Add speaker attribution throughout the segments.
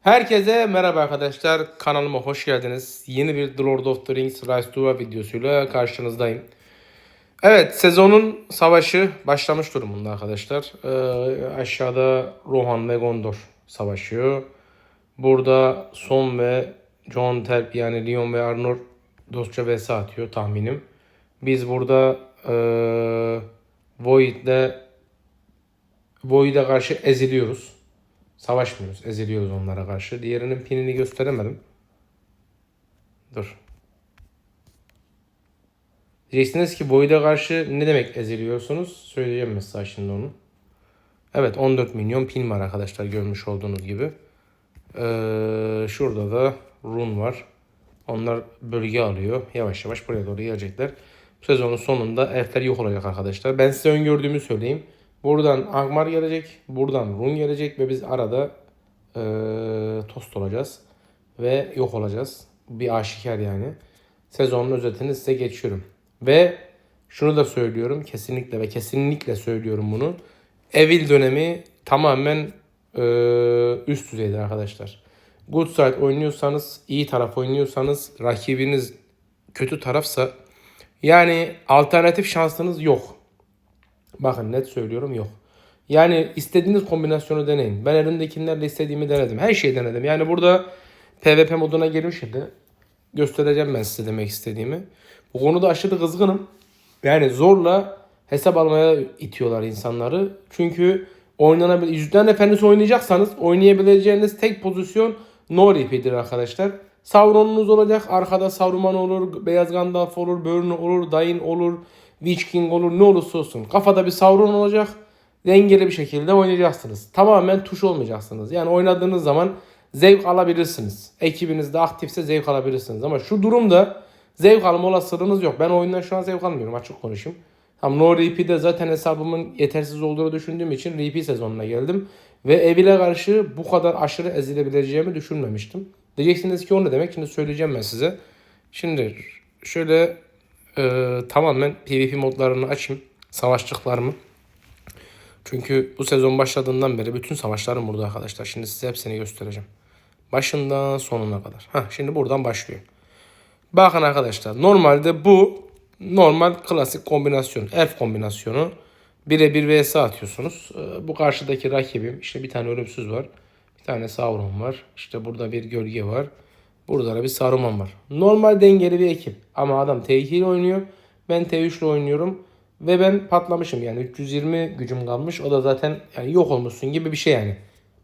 Speaker 1: Herkese merhaba arkadaşlar. Kanalıma hoş geldiniz. Yeni bir The Lord of the Rings Rise to War videosuyla karşınızdayım. Evet sezonun savaşı başlamış durumunda arkadaşlar. Ee, aşağıda Rohan ve Gondor savaşıyor. Burada Son ve John Terp yani Leon ve Arnor dostça vs atıyor tahminim. Biz burada ee, Void'le Void'e karşı eziliyoruz. Savaşmıyoruz. Eziliyoruz onlara karşı. Diğerinin pinini gösteremedim. Dur. Diyeceksiniz ki Void'e karşı ne demek eziliyorsunuz? Söyleyeceğim mesela şimdi onu. Evet 14 milyon pin var arkadaşlar görmüş olduğunuz gibi. Ee, şurada da run var. Onlar bölge alıyor. Yavaş yavaş buraya doğru gelecekler. Bu sezonun sonunda elfler yok olacak arkadaşlar. Ben size öngördüğümü söyleyeyim. Buradan Agmar gelecek. Buradan Run gelecek ve biz arada eee, tost olacağız. Ve yok olacağız. Bir aşikar yani. Sezonun özetini size geçiyorum. Ve şunu da söylüyorum kesinlikle ve kesinlikle söylüyorum bunu. Evil dönemi tamamen eee, üst düzeyde arkadaşlar. Good side oynuyorsanız, iyi taraf oynuyorsanız, rakibiniz kötü tarafsa yani alternatif şansınız yok. Bakın net söylüyorum yok. Yani istediğiniz kombinasyonu deneyin. Ben elimdekilerle istediğimi denedim. Her şeyi denedim. Yani burada PvP moduna girmişim de göstereceğim ben size demek istediğimi. Bu konuda aşırı kızgınım. Yani zorla hesap almaya itiyorlar insanları. Çünkü oynanabilir. Yüzden Efendisi oynayacaksanız oynayabileceğiniz tek pozisyon No Repeat'dir arkadaşlar. Sauron'unuz olacak. Arkada Saruman olur, Beyaz Gandalf olur, Börn olur, Dain olur, Witch King olur ne olursa olsun. Kafada bir Sauron olacak. Dengeli bir şekilde oynayacaksınız. Tamamen tuş olmayacaksınız. Yani oynadığınız zaman zevk alabilirsiniz. Ekibiniz de aktifse zevk alabilirsiniz. Ama şu durumda zevk alma olasılığınız yok. Ben oyundan şu an zevk almıyorum açık konuşayım. Tam No Repeat'de zaten hesabımın yetersiz olduğunu düşündüğüm için Repeat sezonuna geldim. Ve Evil'e karşı bu kadar aşırı ezilebileceğimi düşünmemiştim. Diyeceksiniz ki o ne demek? Şimdi söyleyeceğim ben size. Şimdi şöyle e, tamamen PvP modlarını açayım. Savaşçıklarımı. Çünkü bu sezon başladığından beri bütün savaşlarım burada arkadaşlar. Şimdi size hepsini göstereceğim. Başından sonuna kadar. Heh, şimdi buradan başlıyor. Bakın arkadaşlar normalde bu normal klasik kombinasyon. Elf kombinasyonu. Birebir vs atıyorsunuz. Ee, Bu karşıdaki rakibim işte bir tane ölümsüz var. Bir tane Sauron var. İşte burada bir gölge var. Burada da bir Saruman var. Normal dengeli bir ekip. Ama adam T2 ile oynuyor. Ben T3 ile oynuyorum. Ve ben patlamışım yani 320 gücüm kalmış. O da zaten yani yok olmuşsun gibi bir şey yani.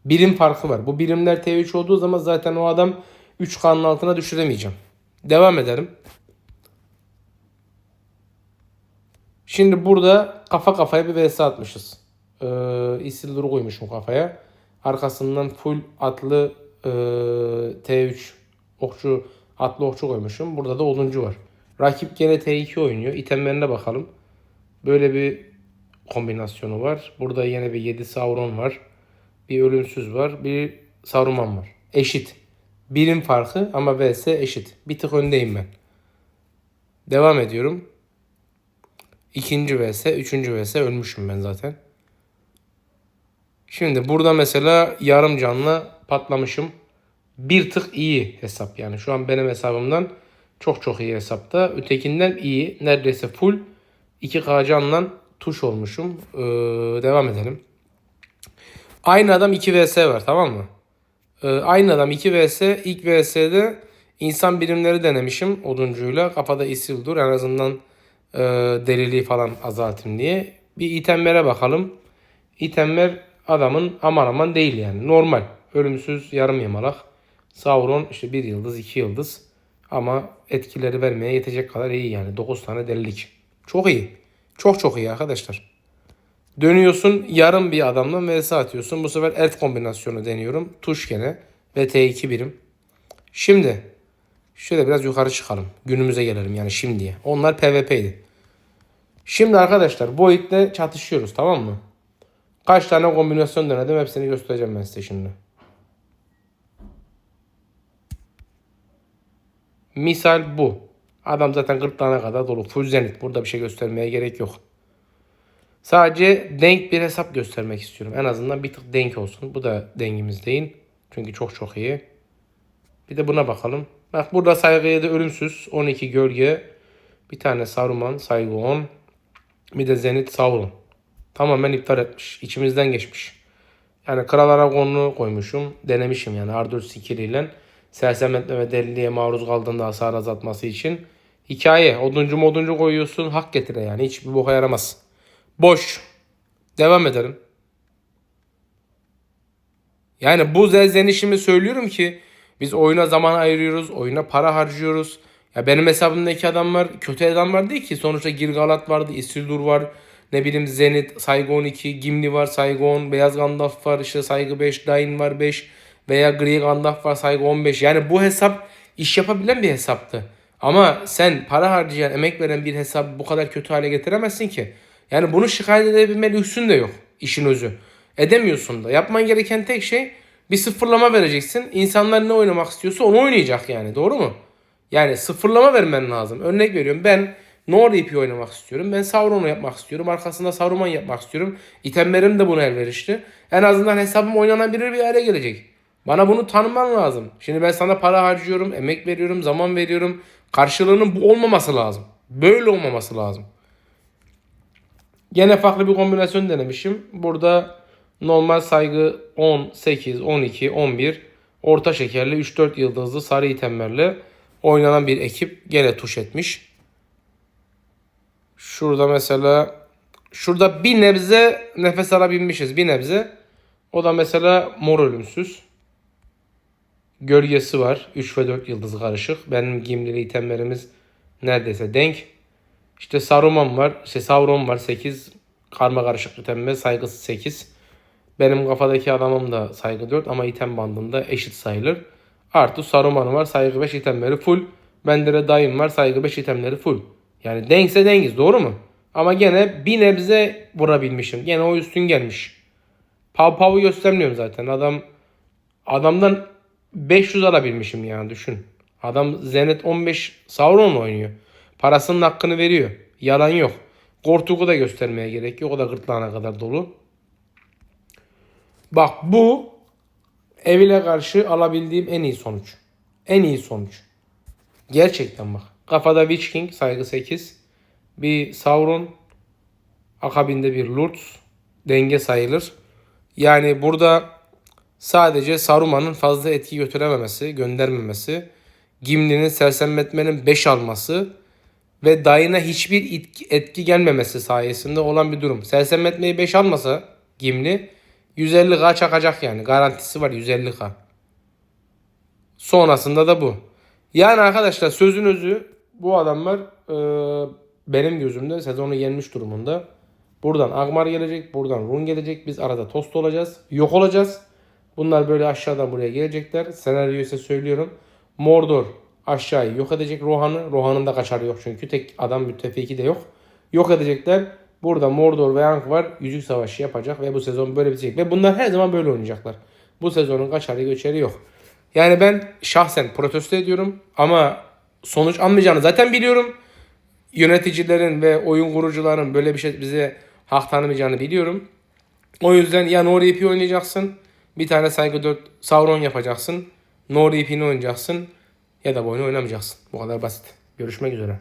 Speaker 1: Birim farkı var. Bu birimler T3 olduğu zaman zaten o adam 3K'nın altına düşüremeyeceğim. Devam edelim. Şimdi burada kafa kafaya bir vs atmışız. Ee, Isildur'u koymuşum kafaya. Arkasından full atlı e, T3 okçu atlı okçu koymuşum. Burada da oluncu var. Rakip gene T2 oynuyor. İtemlerine bakalım. Böyle bir kombinasyonu var. Burada yine bir 7 Sauron var. Bir ölümsüz var. Bir Saruman var. Eşit. Birim farkı ama vs eşit. Bir tık öndeyim ben. Devam ediyorum. İkinci vs, üçüncü vs ölmüşüm ben zaten. Şimdi burada mesela yarım canlı patlamışım. Bir tık iyi hesap yani. Şu an benim hesabımdan çok çok iyi hesapta. Ötekinden iyi. Neredeyse full 2K canla tuş olmuşum. Ee, devam edelim. Aynı adam 2 vs var tamam mı? Ee, aynı adam 2 vs. ilk vs'de insan birimleri denemişim oduncuyla. Kafada Isildur en azından e, deliliği falan azaltayım diye. Bir itemlere bakalım. İtemler adamın aman aman değil yani. Normal. Ölümsüz yarım yamalak. Sauron işte bir yıldız iki yıldız. Ama etkileri vermeye yetecek kadar iyi yani. 9 tane delilik. Çok iyi. Çok çok iyi arkadaşlar. Dönüyorsun yarım bir adamdan vs atıyorsun. Bu sefer elf kombinasyonu deniyorum. Tuş gene. Ve T2 birim. Şimdi şöyle biraz yukarı çıkalım. Günümüze gelelim yani şimdiye. Onlar PvP'ydi. Şimdi arkadaşlar Void'le çatışıyoruz tamam mı? Kaç tane kombinasyon denedim hepsini göstereceğim ben size şimdi. Misal bu. Adam zaten 40 tane kadar dolu. Full zenit. Burada bir şey göstermeye gerek yok. Sadece denk bir hesap göstermek istiyorum. En azından bir tık denk olsun. Bu da dengimiz değil. Çünkü çok çok iyi. Bir de buna bakalım. Bak burada saygıya da ölümsüz. 12 gölge. Bir tane Saruman saygı 10. Bir de Zenit Sauron. Tamamen iptal etmiş. İçimizden geçmiş. Yani Kral Aragon'u koymuşum. Denemişim yani R4 skill ile. Sersemetme ve deliliğe maruz kaldığında hasar azaltması için. Hikaye. Oduncu moduncu koyuyorsun. Hak getire yani. Hiçbir boka yaramaz. Boş. Devam edelim. Yani bu zelzenişimi söylüyorum ki biz oyuna zaman ayırıyoruz, oyuna para harcıyoruz. Ya benim hesabımdaki adamlar kötü adamlar değil ki. Sonuçta Girgalat vardı, Isildur var, ne bileyim Zenit, Saygı 12, Gimli var, 10, Beyaz Gandalf var, işte Saygı 5, Dain var 5 veya Gri Gandalf var, Saygı 15. Yani bu hesap iş yapabilen bir hesaptı. Ama sen para harcayan, emek veren bir hesabı bu kadar kötü hale getiremezsin ki. Yani bunu şikayet edebilme lüksün de yok işin özü. Edemiyorsun da. Yapman gereken tek şey bir sıfırlama vereceksin. İnsanlar ne oynamak istiyorsa onu oynayacak yani. Doğru mu? Yani sıfırlama vermen lazım. Örnek veriyorum ben No RP oynamak istiyorum. Ben Sauron'u yapmak istiyorum. Arkasında Saruman yapmak istiyorum. İtemlerim de buna elverişli. En azından hesabım oynanabilir bir hale gelecek. Bana bunu tanıman lazım. Şimdi ben sana para harcıyorum, emek veriyorum, zaman veriyorum. Karşılığının bu olmaması lazım. Böyle olmaması lazım. Gene farklı bir kombinasyon denemişim. Burada normal saygı 10, 8, 12, 11 orta şekerli 3-4 yıldızlı sarı itemlerle oynanan bir ekip gene tuş etmiş. Şurada mesela şurada bir nebze nefes alabilmişiz bir nebze. O da mesela mor ölümsüz. Gölgesi var. 3 ve 4 yıldız karışık. Benim gimlili itemlerimiz neredeyse denk. İşte Saruman var. Şey Sauron var 8. Karma karışık itemle saygısı 8. Benim kafadaki adamım da saygı 4 ama item bandında eşit sayılır. Artı Saruman var saygı 5 itemleri full. Bende de dayım var saygı 5 itemleri full. Yani denkse dengiz doğru mu? Ama gene bir nebze vurabilmişim. Gene o üstün gelmiş. Pav Pav'ı göstermiyorum zaten. Adam adamdan 500 alabilmişim yani düşün. Adam Zenit 15 Sauron oynuyor. Parasının hakkını veriyor. Yalan yok. Kortuk'u da göstermeye gerek yok. O da gırtlağına kadar dolu. Bak bu Evil'e karşı alabildiğim en iyi sonuç. En iyi sonuç. Gerçekten bak. Kafada Witch King saygı 8. Bir Sauron. Akabinde bir Lurtz. Denge sayılır. Yani burada sadece Saruman'ın fazla etki götürememesi, göndermemesi, Gimli'nin sersemletmenin 5 alması ve Dayına hiçbir etki, etki gelmemesi sayesinde olan bir durum. Sersemletmeyi 5 almasa Gimli 150k çakacak yani. Garantisi var 150k. Sonrasında da bu. Yani arkadaşlar sözün özü bu adamlar e, benim gözümde sezonu yenmiş durumunda. Buradan Agmar gelecek, buradan Run gelecek. Biz arada tost olacağız, yok olacağız. Bunlar böyle aşağıdan buraya gelecekler. Senaryoyu ise söylüyorum. Mordor aşağıyı yok edecek Rohan'ı. Rohan'ın da kaçarı yok çünkü. Tek adam müttefiki de yok. Yok edecekler. Burada Mordor ve Ankh. Yüzük savaşı yapacak ve bu sezon böyle bitecek. Ve bunlar her zaman böyle oynayacaklar. Bu sezonun kaçarı göçeri yok. Yani ben şahsen protesto ediyorum ama sonuç almayacağını zaten biliyorum. Yöneticilerin ve oyun kurucuların böyle bir şey bize hak tanımayacağını biliyorum. O yüzden ya No RP oynayacaksın. Bir tane saygı 4 Sauron yapacaksın. No RP'ni oynayacaksın. Ya da bu oynamayacaksın. Bu kadar basit. Görüşmek üzere.